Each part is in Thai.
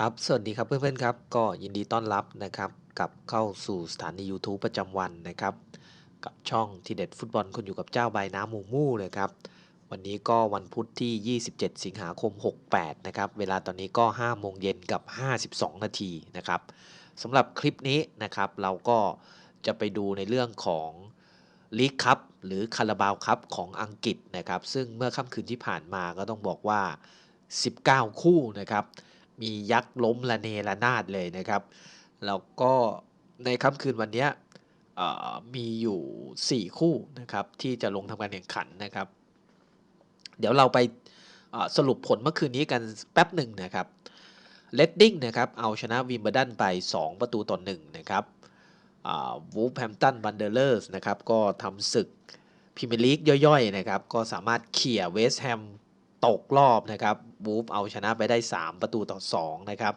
ครับ สวัสดีครับเพื่อนๆครับ ก็ยินดีต้อนรับนะครับกลับเข้าสู่สถานี YouTube ประจำวันนะครับ กับช่องทีเด็ดฟุตบอลคนอยู่กับเจ้าใบน้ำหมูมู่เลยครับ วันนี้ก็วันพุธที่ 27 สิงหาคม 68 นะครับ เวลาตอนนี้ก็ 5 โมงเย็นกับ 52 นาทีนะครับสำหรับคลิปนี้นะครับ เราก็จะไปดูในเรื่องของลีกคัพหรือคาราบาวคัพของอังกฤษนะครับ ซึ่งเมื่อค่ำคืนที่ผ่านมาก็ต้องบอกว่า 19 คู่นะครับ มียักษ์ล้มละเนระนาดเลยนะครับ แล้วก็ในค่ำคืนวันนี้มีอยู่ 4 คู่นะครับที่จะลงทำการแข่งขันนะครับ เดี๋ยวเราไปสรุปผลเมื่อคืนนี้กันแป๊บหนึ่งนะครับเลดดิ้งนะครับเอาชนะวิมเบลดันไป 2 ประตูต่อ1นะครับวูฟแฮมตันบันเดอร์เลอร์สนะครับก็ทำศึกพรีเมียร์ลีกย่อยๆนะครับก็สามารถเขี่ยเวสต์แฮมตกรอบนะครับ วูฟเอาชนะไปได้ 3 ประตูต่อ 2 นะครับ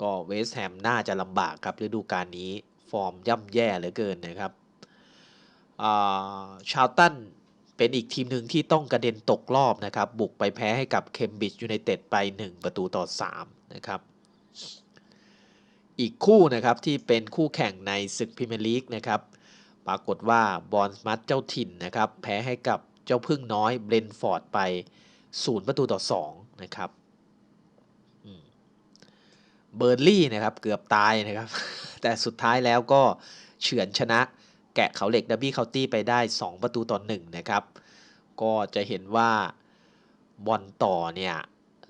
ก็เวสต์แฮมน่าจะลำบากครับฤดูกาลนี้ฟอร์มย่ำแย่เหลือเกินนะครับชาวตันเป็นอีกทีมหนึ่งที่ต้องกระเด็นตกรอบนะครับ บุกไปแพ้ให้กับเคมบริดจ์ยูไนเต็ดไป 1 ประตูต่อ 3 นะครับ อีกคู่นะครับที่เป็นคู่แข่งในศึกพรีเมียร์ลีกนะครับ ปรากฏว่าบอลมัดเจ้าถิ่นนะครับ แพ้ให้กับเจ้าพึ่งน้อยเบรนฟอร์ดไป 0 ประตูต่อ2 นะครับเบอร์ลี่นะครับเกือบตายนะครับ แต่สุดท้ายแล้วก็เฉือนชนะแกะเขาเหล็กดับบี้เคาน์ตี้ไปได้ 2 ประตูต่อ1นะครับ ก็จะเห็นว่าบอลต่อเนี่ย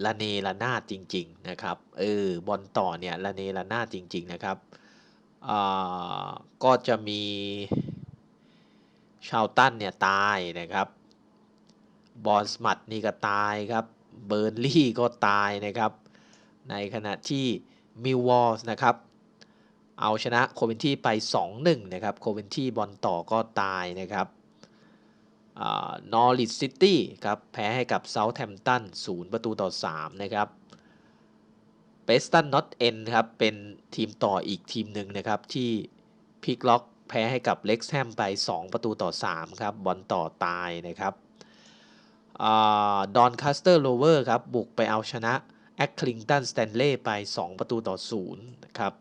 ละเนระนาดจริง ๆ นะครับ เออบอลต่อเนี่ยละเนระนาดจริง ๆ นะครับก็จะมีชาวตันเนี่ยตายนะครับ บอลสมัตนี่ก็ตายครับ เบอร์ลี่ก็ตายนะครับ ในขณะที่มิลวอลส์นะครับเอาชนะโคเวนที่ไป 2-1 นะครับโคเวนที่บอลต่อก็ตายนะครับนอริทซิตี้ครับแพ้ให้กับเซาท์แฮมป์ตัน0ประตูต่อ 3 นะครับเบสตันน็อตเอนครับเป็นทีมต่ออีกทีมหนึ่งนะครับ ที่พิกล็อกแพ้ให้กับเล็กแฮมไป 2 ประตูต่อ 3 ครับ บอลต่อตายนะครับ ดอนคัสเตอร์โลเวอร์ครับ บุกไปเอาชนะแอคคลิงตันสแตนเล่ไป 2 ประตูต่อ0นะครับ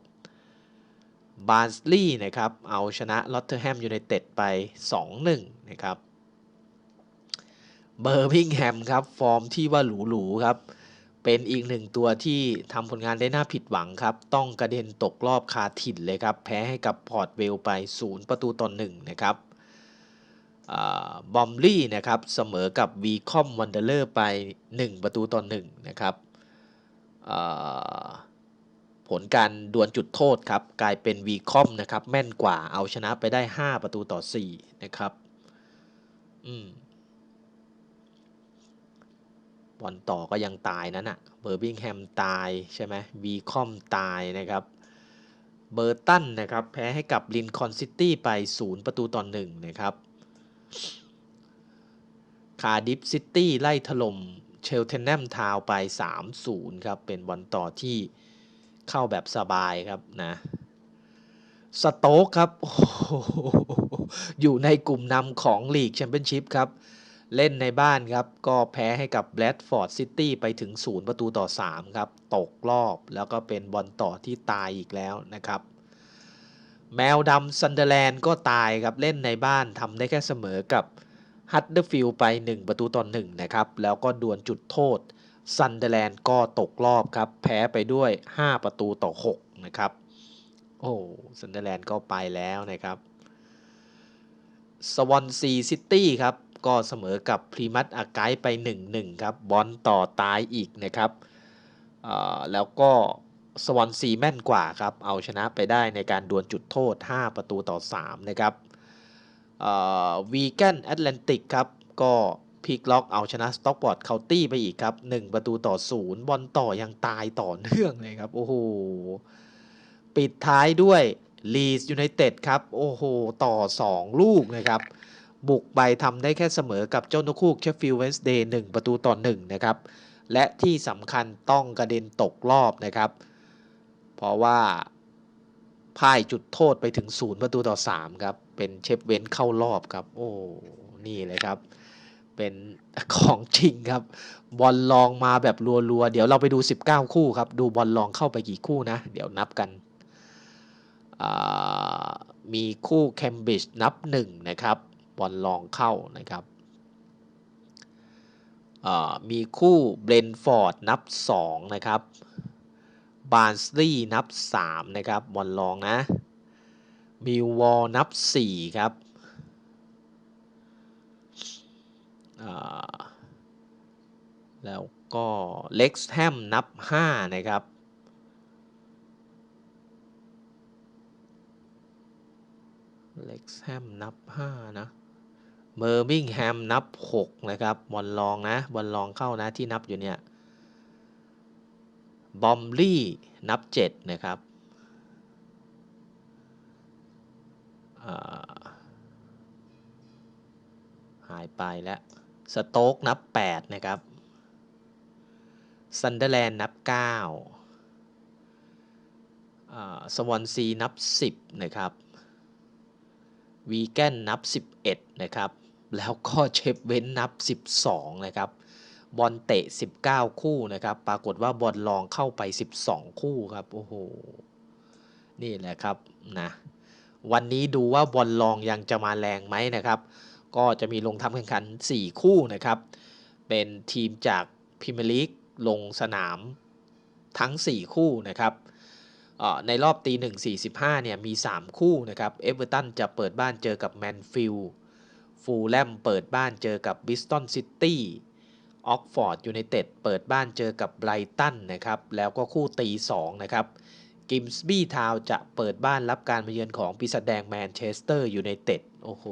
บาร์สลีย์นะครับ เอาชนะลอตเทอร์แฮมยูไนเต็ดไป 2-1 นะครับ เบอร์มิงแฮมครับ ฟอร์มที่ว่าหรูๆครับ เป็นอีกหนึ่งตัวที่ทำผลงานได้น่าผิดหวังครับ ต้องกระเด็นตกรอบคาถิ่นเลยครับ แพ้ให้กับพอร์ตเวลไป 0 ประตูต่อ1นะครับ บอมลี่นะครับเสมอกับวีคอมวันเดอร์เลอร์ไป 1 ประตูต่อ1นะครับผลการดวลจุดโทษครับกลายเป็นวีคอมนะครับแม่นกว่าเอาชนะไปได้ 5 ประตูต่อ 4 นะครับอืมบอลต่อก็ยังตายนั่นอะเบอร์บิงแฮมตายใช่ไหมวีคอมตายนะครับเบอร์ตันนะครับแพ้ให้กับลินคอนซิตี้ไป 0 ประตูต่อ1นะครับ คาดิฟซิตี้ไล่ถล่มเชลเทนแนมทาวไป 3-0 ครับ เป็นบอลต่อที่เข้าแบบสบายครับนะสโต๊กครับอยู่ในกลุ่มนำของลีกแชมเปี้ยนชิพครับ เล่นในบ้านครับ ก็แพ้ให้กับแบรดฟอร์ดซิตี้ไปถึง 0 ประตูต่อ 3 ครับ ตกรอบแล้วก็เป็นบอลต่อที่ตายอีกแล้วนะครับ แมวดำซันเดอร์แลนด์ก็ตายครับเล่นในบ้านทำได้แค่เสมอกับฮัตเดอร์ฟิลด์ไป 1 ประตูต่อ1นะครับ แล้วก็ดวลจุดโทษซันเดอร์แลนด์ก็ตกรอบครับ แพ้ไปด้วย 5 ประตูต่อ 6 นะครับ โอ้ซันเดอร์แลนด์ก็ไปแล้วนะครับสวอนซีซิตี้ครับ ก็เสมอกับพรีมัตอาไกไป 1-1 ครับ บอลต่อตายอีกนะครับแล้วก็ สวอนซีแม่นกว่าครับ เอาชนะไปได้ในการดวลจุดโทษ 5 ประตูต่อ 3 นะครับวีแกนแอตแลนติกครับ ก็พิกล็อกเอาชนะสต็อกบอร์ดเคาน์ตี้ไปอีกครับ 1 ประตูต่อศูนย์บอลต่อยังตายต่อเนื่องเลยครับ โอ้โห ปิดท้ายด้วยลีสยูไนเต็ดครับ โอ้โห ต่อ 2 ลูกนะครับ บุกไปทำได้แค่เสมอกับเจ้านกคูกเชฟฟิลด์เวนสเดย์หประตูต่อ 1 นะครับ และที่สำคัญต้องกระเด็นตกรอบนะครับ ราะว่าพ่ายจุดโทษไปถึง0ประตูต่อ3ครับ เป็นเชฟเวนเข้ารอบครับ โอ้ นี่เลยครับ เป็นของจริงครับ บอลลองมาแบบรัวๆ เดี๋ยวเราไปดู 19 คู่ครับ ดูบอลลองเข้าไปกี่คู่นะ เดี๋ยวนับกัน มีคู่เคมบริดจ์นับ1นะครับ บอลลองเข้านะครับมีคู่เบรนฟอร์ดนับ 2 นะครับ บาร์นสลีย์นับ 3 นะครับบอลลองนะมิลวอลนับ 4 ครับแล้วก็เล็กซ์แฮมนับ 5 นะครับ เล็กซ์แฮมนับ 5 นะเบอร์มิงแฮมนับ 6 นะครับบอลลองนะบอลลองเข้านะที่นับอยู่เนี่ย บอมลี่นับ 7 นะครับหายไปแล้ว สโต๊กนับ 8 นะครับซันเดอร์แลนด์นับ 9 สวอนซีนับ 10 นะครับวีแกนนับ 11 นะครับ แล้วก็เชฟเว้นนับ 12 นะครับ บอลเตะ 19 คู่นะครับ ปรากฏว่าบอลลองเข้าไป 12 คู่ครับ โอ้โห นี่แหละครับนะวันนี้ดูว่าบอลลองยังจะมาแรงไหมนะครับ ก็จะมีลงทำแข่งขัน 4 คู่นะครับ เป็นทีมจากพรีเมียร์ลีกลงสนามทั้ง 4 คู่นะครับในรอบตีหนึ่ง45เนี่ยมี 3 คู่นะครับเอเวอร์ตันจะเปิดบ้านเจอกับแมนฟิลด์ฟูลแลมเปิดบ้านเจอกับบิสตันซิตี้ ออกฟอร์ดยูไนเต็ดเปิดบ้านเจอกับไบรตันนะครับ แล้วก็คู่ตี2นะครับ กิมส์บี้ทาวจะเปิดบ้านรับการมาเยือนของปีศาจแดงแมนเชสเตอร์ยูไนเต็ดโอ้โห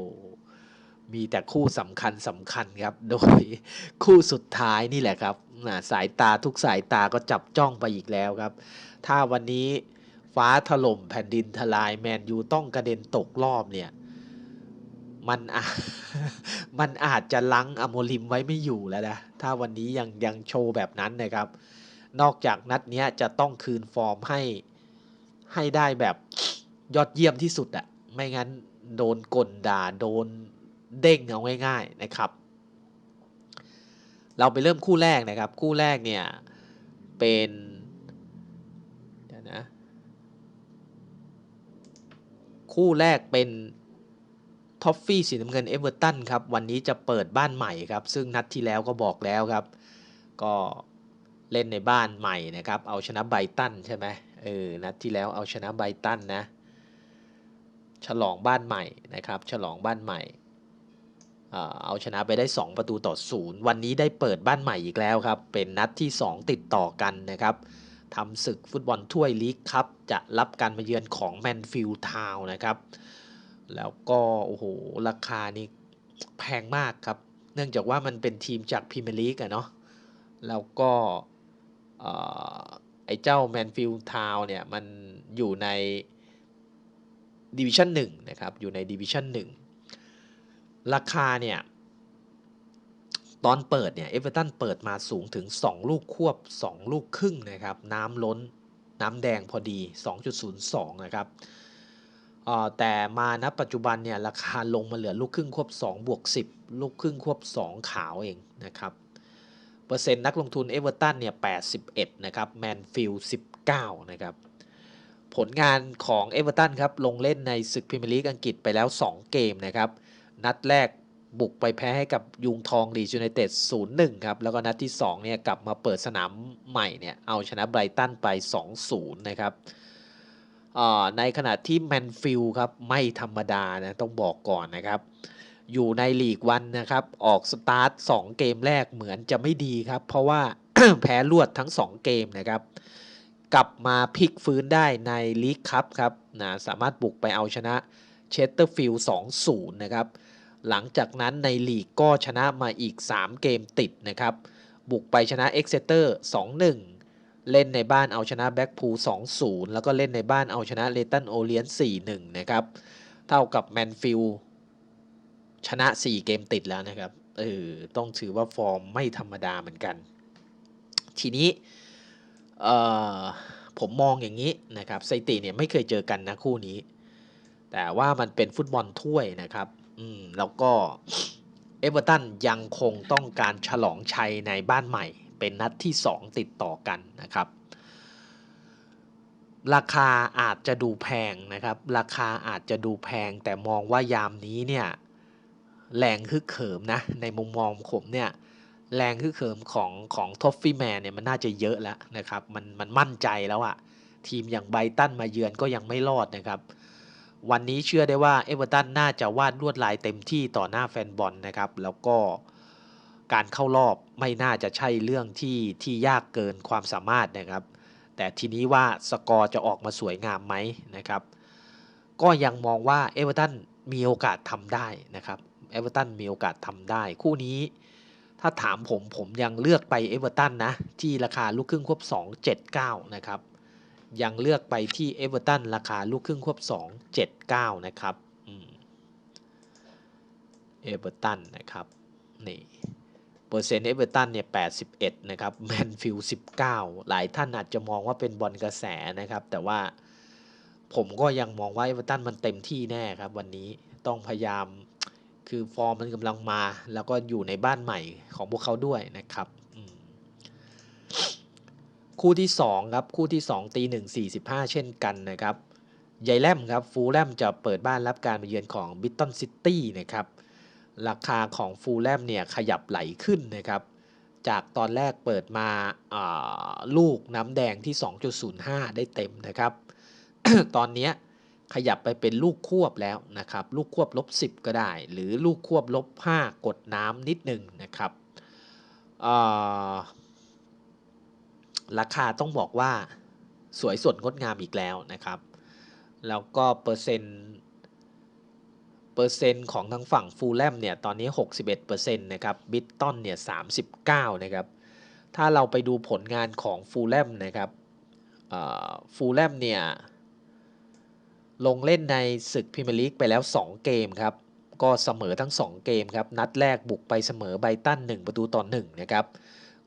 มีแต่คู่สำคัญสำคัญครับ โดยคู่สุดท้ายนี่แหละครับ สายตาทุกสายตาก็จับจ้องไปอีกแล้วครับ ถ้าวันนี้ฟ้าถล่มแผ่นดินทลายแมนยูต้องกระเด็นตกรอบเนี่ย มันมันอาจจะลังอโมลิมไว้ไม่อยู่แล้วนะ ถ้าวันนี้ยังยังโชว์แบบนั้นนะครับ นอกจากนัดนี้จะต้องคืนฟอร์มให้ให้ได้แบบยอดเยี่ยมที่สุดอะไม่งั้นโดนกลด่าโดนเด้งเอาง่ายๆนะครับ เราไปเริ่มคู่แรกนะครับ คู่แรกเนี่ยเป็นเดี๋ยวนะ คู่แรกเป็น ท็อฟฟี่สีน้ำเงินเอเวอร์ตันครับวันนี้จะเปิดบ้านใหม่ครับ ซึ่งนัดที่แล้วก็บอกแล้วครับ ก็เล่นในบ้านใหม่นะครับ เอาชนะไบตันใช่ไหมเออนัดที่แล้วเอาชนะไบตันนะ ฉลองบ้านใหม่นะครับ ฉลองบ้านใหม่เอาชนะไปได้ 2 ประตูต่อศูนย์วันนี้ได้เปิดบ้านใหม่อีกแล้วครับ เป็นนัดที่ 2 ติดต่อกันนะครับทำศึกฟุตบอลถ้วยลีกครับ จะรับการมาเยือนของแมนฟิลด์ทาวนะครับ แล้วก็โอ้โหราคานี่แพงมากครับ เนื่องจากว่ามันเป็นทีมจากพรีเมียร์ลีกอะเนาะแล้วก็ไอ้เจ้าแมนฟิลด์ทาวเนี่ยมันอยู่ในดิวิชั่นหนึ่งนะครับอยู่ในดิวิชั่นหนึ่งราคาเนี่ยตอนเปิดเนี่ยเอเวอร์ตันเปิดมาสูงถึง 2 ลูกควบ 2 ลูกครึ่งนะครับ น้ำล้นน้ำแดงพอดี 2.02 นะครับ แต่มาณปัจจุบันเนี่ยราคาลงมาเหลือลูกครึ่งควบ2บวก10 ลูกครึ่งควบ 2 ขาวเองนะครับเปอร์เซ็นต์นักลงทุนเอเวอร์ตันเนี่ย81นะครับแมนฟิลด์19นะครับผลงานของเอเวอร์ตันครับลงเล่นในศึกพรีเมียร์ลีกอังกฤษไปแล้ว 2 เกมนะครับนัดแรกบุกไปแพ้ให้กับยุงทองลีจูไนเต็ด0-1ครับแล้วก็นัดที่2เนี่ยกลับมาเปิดสนามใหม่เนี่ยเอาชนะไบรตันไป 2-0นะครับ ในขณะที่แมนฟิลครับไม่ธรรมดานะต้องบอกก่อนนะครับ อยู่ในลีกวันนะครับออกสตาร์ท 2 เกมแรกเหมือนจะไม่ดีครับ เพราะว่าแพ้รวดทั้ง 2 เกมนะครับ กลับมาพลิกฟื้นได้ในลีกคัพครับนะสามารถบุกไปเอาชนะเชสเตอร์ฟิลด์2-0 นะครับ หลังจากนั้นในลีกก็ชนะมาอีก 3 เกมติดนะครับ บุกไปชนะเอ็กเซเตอร์2-1 เล่นในบ้านเอาชนะแบ็กพูล2-0 แล้วก็เล่นในบ้านเอาชนะเลตันโอเลียน 4-1 นะครับ เท่ากับแมนฟิลชนะ 4 เกมติดแล้วนะครับ เออ ต้องถือว่าฟอร์มไม่ธรรมดาเหมือนกัน ทีนี้ผมมองอย่างนี้นะครับสถิติเนี่ยไม่เคยเจอกันนะคู่นี้ แต่ว่ามันเป็นฟุตบอลถ้วยนะครับ อืม แล้วก็เอเวอร์ตันยังคงต้องการฉลองชัยในบ้านใหม่ เป็นนัดที่ 2 ติดต่อกันนะครับ ราคาอาจจะดูแพงนะครับ ราคาอาจจะดูแพงแต่มองว่ายามนี้เนี่ยแรงฮึกเหิมนะในมุมมองผมเนี่ยแรงฮึกเหิมของของท็อฟฟี่แมนเนี่ยมันน่าจะเยอะแล้วนะครับมันมันมั่นใจแล้วอะทีมอย่างไบตันมาเยือนก็ยังไม่รอดนะครับ วันนี้เชื่อได้ว่าเอเวอร์ตันน่าจะวาดลวดลายเต็มที่ต่อหน้าแฟนบอลนะครับ แล้วก็ การเข้ารอบไม่น่าจะใช่เรื่องที่ที่ยากเกินความสามารถนะครับ แต่ทีนี้ว่าสกอร์จะออกมาสวยงามไหมนะครับ ก็ยังมองว่าเอเวอร์ตันมีโอกาสทำได้นะครับเอเวอร์ตันมีโอกาสทำได้ คู่นี้ถ้าถามผมผมยังเลือกไปเอเวอร์ตันนะ ที่ราคาลูกครึ่งควบ 279 นะครับ ยังเลือกไปที่เอเวอร์ตันราคาลูกครึ่งควบ 279 นะครับเอเวอร์ตันนะครับนี่ เปอร์เซ็นต์เอเวอร์ตันเนี่ย 81 นะครับแมนฟิลด์19 หลายท่านอาจจะมองว่าเป็นบอลกระแสนะครับ แต่ว่าผมก็ยังมองว่าเอเวอร์ตันมันเต็มที่แน่ครับวันนี้ต้องพยายามคือฟอร์มมันกำลังมา แล้วก็อยู่ในบ้านใหม่ของพวกเขาด้วยนะครับ คู่ที่ 2 ครับ คู่ที่ 2 ตี1 45เช่นกันนะครับยายแลมครับฟูลแลมจะเปิดบ้านรับการมาเยือนของบิตตันซิตี้นะครับ ราคาของฟูลแลมเนี่ยขยับไหลขึ้นนะครับ จากตอนแรกเปิดมาลูกน้ำแดงที่ 2.05 ได้เต็มนะครับ ตอนนี้ขยับไปเป็นลูกควบแล้วนะครับ ลูกควบลบ 10 ก็ได้ หรือลูกควบลบ 5 กดน้ำนิดหนึ่งนะครับราคาต้องบอกว่าสวยสดงดงามอีกแล้วนะครับ แล้วก็เปอร์เซ็นต์ เปอร์เซ็นต์ของทางฝั่งฟูลแลมเนี่ยตอนนี้ 61%นะครับบิตตันเนี่ย 39 นะครับ ถ้าเราไปดูผลงานของฟูลแลมนะครับฟูลแลมเนี่ย ลงเล่นในศึกพรีเมียร์ลีกไปแล้ว 2 เกมครับ ก็เสมอทั้ง 2 เกมครับ นัดแรกบุกไปเสมอไบตัน 1 ประตูต่อ1นะครับ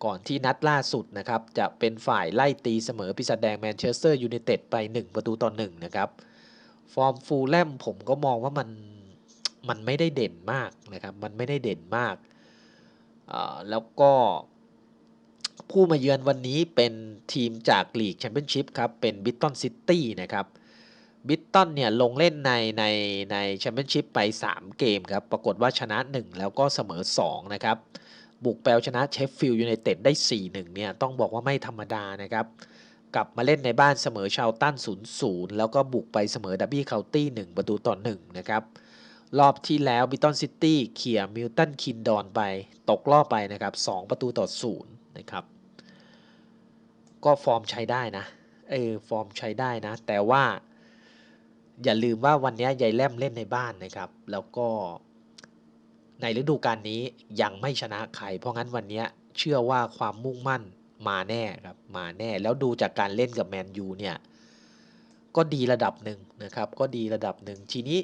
ก่อนที่นัดล่าสุดนะครับ จะเป็นฝ่ายไล่ตีเสมอพิซาแดงแมนเชสเตอร์ยูไนเต็ดไป 1 ประตูต่อ1นะครับฟอร์มฟูลแลมผมก็มองว่ามัน มันไม่ได้เด่นมากนะครับ มันไม่ได้เด่นมาก แล้วก็ผู้มาเยือนวันนี้เป็นทีมจากลีกแชมเปี้ยนชิพครับ เป็นบิตตันซิตี้นะครับบิตตันเนี่ยลงเล่นในในในแชมเปี้ยนชิพไป 3 เกมครับ ปรากฏว่าชนะ 1 แล้วก็เสมอ 2 นะครับ บุกแปลชนะเชฟฟิลด์ยูไนเต็ดได้ 4-1 เนี่ย ต้องบอกว่าไม่ธรรมดานะครับ กลับมาเล่นในบ้านเสมอชาวตัน 0-0 แล้วก็บุกไปเสมอดับบี้เคาน์ตี้ 1 ประตูต่อ 1 นะครับ รอบที่แล้วบิตตันซิตี้เขี่ยมิลตันคินดอนไป ตกรอบไปนะครับ 2 ประตูต่อ0นะครับ ก็ฟอร์มใช้ได้นะ เออ ฟอร์มใช้ได้นะ แต่ว่า อย่าลืมว่าวันนี้ยายแลมเล่นในบ้านนะครับ แล้วก็ในฤดูกาลนี้ยังไม่ชนะใคร เพราะงั้นวันนี้เชื่อว่าความมุ่งมั่นมาแน่ครับ มาแน่ แล้วดูจากการเล่นกับแมนยูเนี่ย ก็ดีระดับหนึ่งนะครับ ก็ดีระดับหนึ่งทีนี้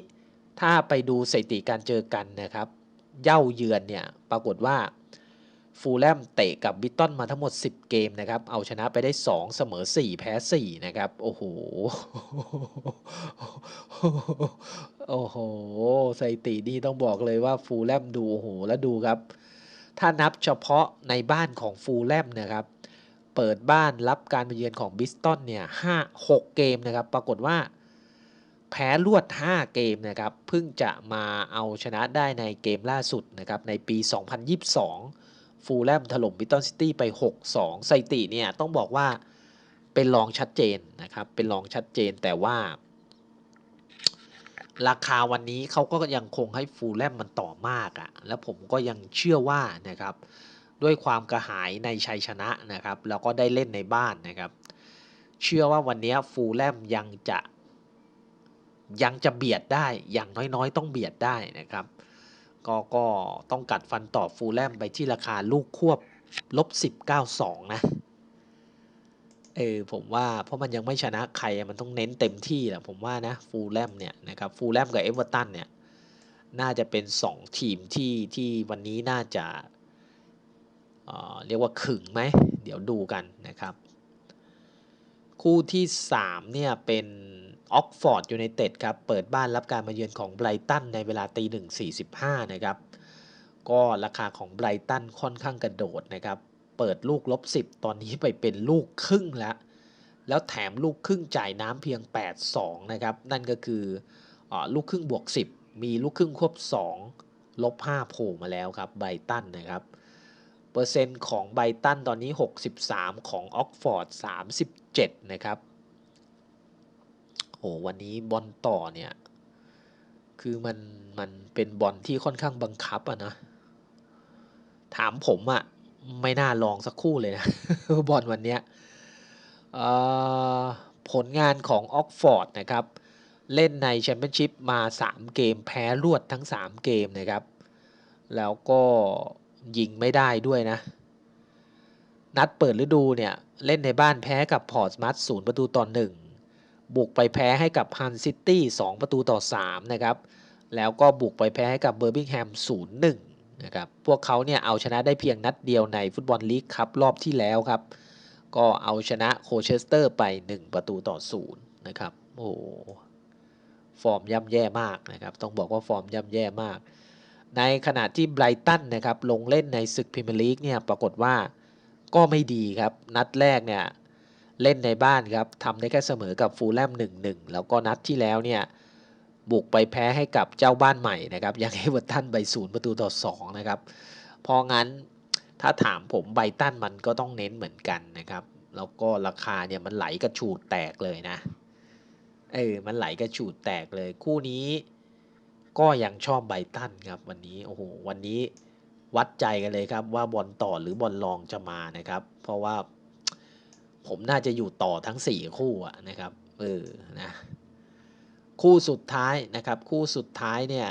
ถ้าไปดูสถิติการเจอกันนะครับ เย่าเยือนเนี่ยปรากฏว่าฟูลแลมเตะกับบิตตันมาทั้งหมด 10 เกมนะครับ เอาชนะไปได้ 2 เสมอ 4 แพ้ 4 นะครับ โอ้โห โอ้โหสถิตินี่ต้องบอกเลยว่าฟูลแลมดู โอ้โห แล้วดูครับ ถ้านับเฉพาะในบ้านของฟูลแลมนะครับ เปิดบ้านรับการมาเยือนของบิสตันเนี่ยห้าหกเกมนะครับ ปรากฏว่า แพ้รวด 5 เกมนะครับเพิ่งจะมาเอาชนะได้ในเกมล่าสุดนะครับในปี 2022 ฟูลแลมถล่มบิตตันซิตี้ไป 6-2สถิติเนี่ยต้องบอกว่าเป็นรองชัดเจนนะครับเป็นรองชัดเจนแต่ว่า ราคาวันนี้เขาก็ยังคงให้ฟูลแลมมันต่อมากอะ่ะแล้วผมก็ยังเชื่อว่านะครับด้วยความกระหายในชัยชนะนะครับแล้วก็ได้เล่นในบ้านนะครับ เชื่อว่าวันนี้ฟูลแลมยังจะ ยังจะเบียดได้อย่างน้อยๆ ต้องเบียดได้นะครับ ก็ก็ต้องกัดฟันต่อฟูลแลมไปที่ราคาลูกควบลบสิบเก้าสองนะเออผมว่าเพราะมันยังไม่ชนะใครมันต้องเน้นเต็มที่แหละผมว่านะฟูลแลมเนี่ยนะครับฟูลแลมกับเอเวอร์ตันเนี่ยน่าจะเป็น 2 ทีมที่ที่วันนี้น่าจะเเรียกว่าขึงไหม เดี๋ยวดูกันนะครับ คู่ที่ 3 เนี่ยเป็น ออกฟอร์ดยูไนเต็ดครับ เปิดบ้านรับการมาเยือนของไบรตันในเวลาตีหนึ่งสี่สิบห้านะครับ ก็ราคาของไบรตันค่อนข้างกระโดดนะครับ เปิดลูกลบ10ตอนนี้ไปเป็นลูกครึ่งแล้ว แล้วแถมลูกครึ่งจ่ายน้ำเพียง 8-2 นะครับ นั่นก็คืออลูกครึ่งบวก 10 มีลูกครึ่งควบ 2 ลบ 5 โผล่มาแล้วครับไบรตันนะครับเปอร์เซ็นต์ของไบรตันตอนนี้ 63 ของออกฟอร์ด 37 นะครับ โอ้วันนี้บอลต่อเนี่ย คือมันมันเป็นบอลที่ค่อนข้างบังคับอะนะ ถามผมอะไม่น่าลองสักคู่เลยนะ บอลวันเนี้ยผลงานของออกฟอร์ดนะครับ เล่นในแชมเปี้ยนชิพมา 3 เกมแพ้รวดทั้ง 3 เกมนะครับ แล้วก็ยิงไม่ได้ด้วยนะ นัดเปิดฤดูเนี่ย เล่นในบ้านแพ้กับพอร์ตมัตศูนย์ประตูต่อหนึ่ง บุกไปแพ้ให้กับฮันซิตี้2ประตูต่อ3นะครับ แล้วก็บุกไปแพ้ให้กับเบอร์บิงแฮม 0-1 นะครับ พวกเขาเนี่ยเอาชนะได้เพียงนัดเดียวในฟุตบอลลีกครับรอบที่แล้วครับ ก็เอาชนะโคเชสเตอร์ไป 1 ประตูต่อ0นะครับ โอ้ฟอร์มย่ำแย่มากนะครับ ต้องบอกว่าฟอร์มย่ำแย่มาก ในขณะที่ไบรตันนะครับลงเล่นในศึกพรีเมียร์ลีกเนี่ยปรากฏว่าก็ไม่ดีครับ นัดแรกเนี่ย เล่นในบ้านครับทำได้แค่เสมอกับฟูลแลม1-1 แล้วก็นัดที่แล้วเนี่ยบุกไปแพ้ให้กับเจ้าบ้านใหม่นะครับอย่างเอเวอร์ตันไปศูนย์ประตูต่อ2นะครับพราะงั้นถ้าถามผมไบตันมันก็ต้องเน้นเหมือนกันนะครับ แล้วก็ราคาเนี่ยมันไหลกระฉูดแตกเลยนะเออมันไหลกระฉูดแตกเลย คู่นี้ก็ยังชอบไบตันครับวันนี้โอ้โหวันนี้วัดใจกันเลยครับว่าบอลต่อหรือบอลรองจะมานะครับ เพราะว่า ผมน่าจะอยู่ต่อทั้ง 4 คู่นะครับเออนะคู่สุดท้ายนะครับ คู่สุดท้ายเนี่ย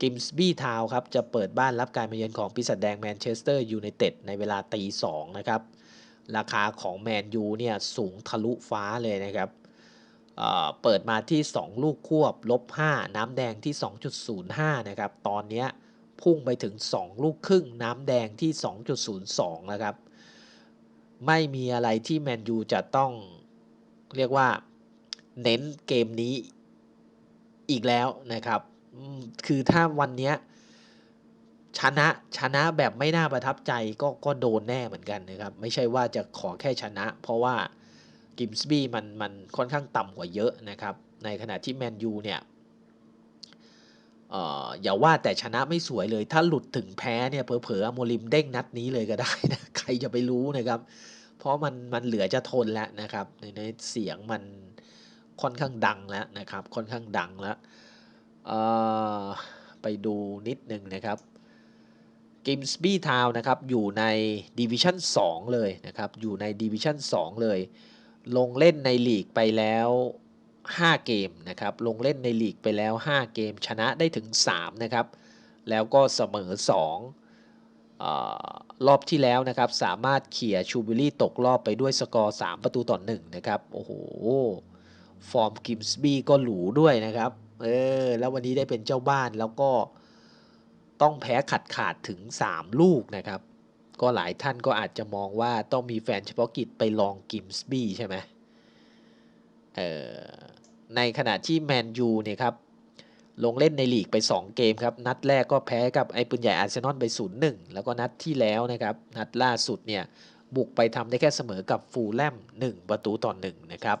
กิมส์บี้ทาวครับ จะเปิดบ้านรับการมาเยือนของปีศาจแดงแมนเชสเตอร์ยูไนเต็ดในเวลาตีสองนะครับ ราคาของแมนยูเนี่ยสูงทะลุฟ้าเลยนะครับเเปิดมาที่ 2 ลูกควบลบ 5 น้ำแดงที่ 2.05 นะครับ ตอนนี้พุ่งไปถึง 2 ลูกครึ่งน้ำแดงที่ 2.02 นะครับ ไม่มีอะไรที่แมนยูจะต้องเรียกว่า เน้นเกมนี้อีกแล้วนะครับ คือถ้าวันนี้ชนะชนะแบบไม่น่าประทับใจก็ก็โดนแน่เหมือนกันนะครับ ไม่ใช่ว่าจะขอแค่ชนะ เพราะว่ากิมส์บี้มันมันค่อนข้างต่ำกว่าเยอะนะครับ ในขณะที่แมนยูเนี่ย อย่าว่าแต่ชนะไม่สวยเลย ถ้าหลุดถึงแพ้เนี่ยเผลอๆโมลิมเด้งนัดนี้เลยก็ได้นะใครจะไปรู้นะครับ เพราะมันมันเหลือจะทนแล้วนะครับในในเสียงมันค่อนข้างดังแล้วนะครับ ค่อนข้างดังแล้วไปดูนิดนึงนะครับกิมส์บี้ทาวนะครับอยู่ในดิวิชั่น2เลยนะครับอยู่ในดิวิชั่น2เลย ลงเล่นในลีกไปแล้ว 5 เกมนะครับ ลงเล่นในลีกไปแล้ว 5 เกมชนะได้ถึง 3 นะครับ แล้วก็เสมอ 2อรอบที่แล้วนะครับ สามารถเขี่ยชูบิลี่ตกรอบไปด้วยสกอร์ 3 ประตูต่อ 1 นะครับ โอ้โห ฟอร์มกิมส์บี้ก็หรูด้วยนะครับ เออ แล้ววันนี้ได้เป็นเจ้าบ้านแล้วก็ต้องแพ้ขัดขาดถึง 3 ลูกนะครับ ก็หลายท่านก็อาจจะมองว่าต้องมีแฟนเฉพาะกิจไปลองกิมส์บี้ใช่ไหมเออ ในขณะที่แมนยูเนี่ยครับลงเล่นในลีกไป 2 เกมครับ นัดแรกก็แพ้กับไอ้ปืนใหญ่อาร์เซนอลไป 0-1 แล้วก็นัดที่แล้วนะครับ นัดล่าสุดเนี่ย บุกไปทำได้แค่เสมอกับฟูลแลม 1 ประตูต่อ1นะครับ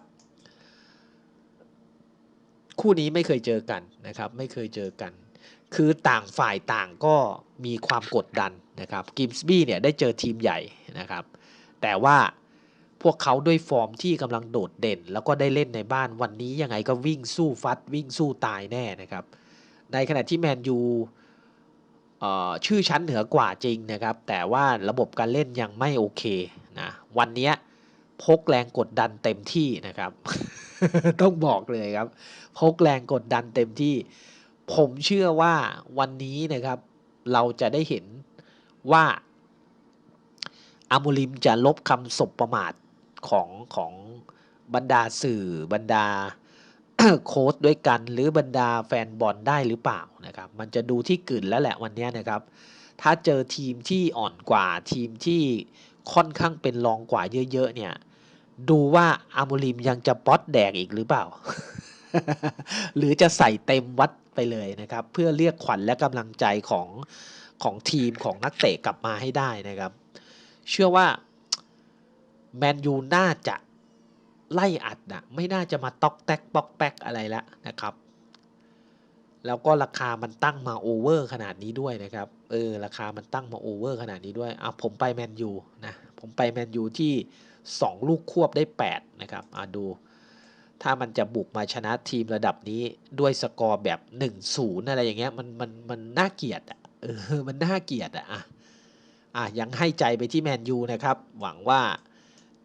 คู่นี้ไม่เคยเจอกันนะครับ ไม่เคยเจอกัน คือต่างฝ่ายต่างก็มีความกดดันนะครับกิมส์บี้เนี่ยได้เจอทีมใหญ่นะครับ แต่ว่า พวกเขาด้วยฟอร์มที่กำลังโดดเด่น แล้วก็ได้เล่นในบ้านวันนี้ยังไงก็วิ่งสู้ฟัดวิ่งสู้ตายแน่นะครับ ในขณะที่แมนยูชื่อชั้นเหนือกว่าจริงนะครับ แต่ว่าระบบการเล่นยังไม่โอเคนะวันนี้พกแรงกดดันเต็มที่นะครับ ต้องบอกเลยครับ พกแรงกดดันเต็มที่ ผมเชื่อว่าวันนี้นะครับ เราจะได้เห็นว่าอามูลิมจะลบคำสบประมาท ของของบรรดาสื่อบรรดาโค้ดด้วยกันหรือบรรดาแฟนบอลได้หรือเปล่านะครับมันจะดูที่กลืนแล้วแหละวันนี้นะครับ ถ้าเจอทีมที่อ่อนกว่าทีมที่ค่อนข้างเป็นรองกว่าเยอะ ๆ เนี่ย ดูว่าอามูลิมยังจะป๊อตแดกอีกหรือเปล่า หรือจะใส่เต็มวัดไปเลยนะครับ เพื่อเรียกขวัญและกำลังใจของของทีมของนักเตะกลับมาให้ได้นะครับ เชื่อว่า แมนยูน่าจะไล่อัดนะไม่น่าจะมาตอกแตกปอกแป๊กอะไรแล้วนะครับ แล้วก็ราคามันตั้งมาโอเวอร์ขนาดนี้ด้วยนะครับเออราคามันตั้งมาโอเวอร์ขนาดนี้ด้วยอะผมไปแมนยูนะผมไปแมนยูที่ 2 ลูกควบได้ 8 นะครับอะดู ถ้ามันจะบุกมาชนะทีมระดับนี้ด้วยสกอร์แบบ 1-0 อะไรอย่างเงี้ยมันมันมันน่าเกลียดอะเออมันน่าเกลียดอะอะยังให้ใจไปที่แมนยูนะครับ หวังว่า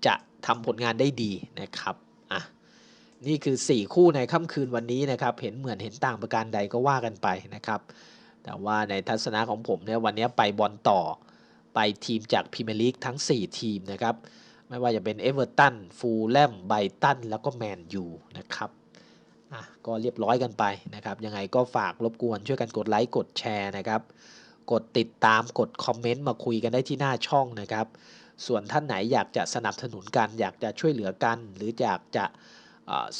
จะทำผลงานได้ดีนะครับอะนี่คือ 4 คู่ในค่ำคืนวันนี้นะครับเห็นเหมือนเห็นต่างประการใดก็ว่ากันไปนะครับ แต่ว่าในทัศนะของผมเนี่ยวันนี้ไปบอลต่อไปทีมจากพรีเมียร์ลีกทั้ง 4 ทีมนะครับ ไม่ว่าจะเป็นเอเวอร์ตันฟูลแลมไบตันแล้วก็แมนยูนะครับอะก็เรียบร้อยกันไปนะครับ ยังไงก็ฝากรบกวนช่วยกันกดไลค์กดแชร์นะครับ กดติดตามกดคอมเมนต์มาคุยกันได้ที่หน้าช่องนะครับ ส่วนท่านไหนอยากจะสนับสนุนกัน อยากจะช่วยเหลือกัน หรืออยากจะ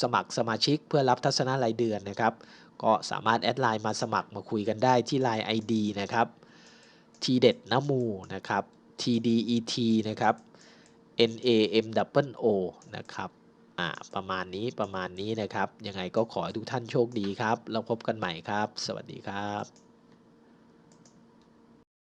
สมัครสมาชิกเพื่อรับทัศนะรายเดือนนะครับ ก็สามารถแอดไลน์มาสมัครมาคุยกันได้ที่ Line ID นะครับทีเด็ดน้ำมูนะครับ TDET นะครับ NAMO นะครับอ่าประมาณนี้ประมาณนี้นะครับ ยังไงก็ขอให้ทุกท่านโชคดีครับ แล้วพบกันใหม่ครับ สวัสดีครับ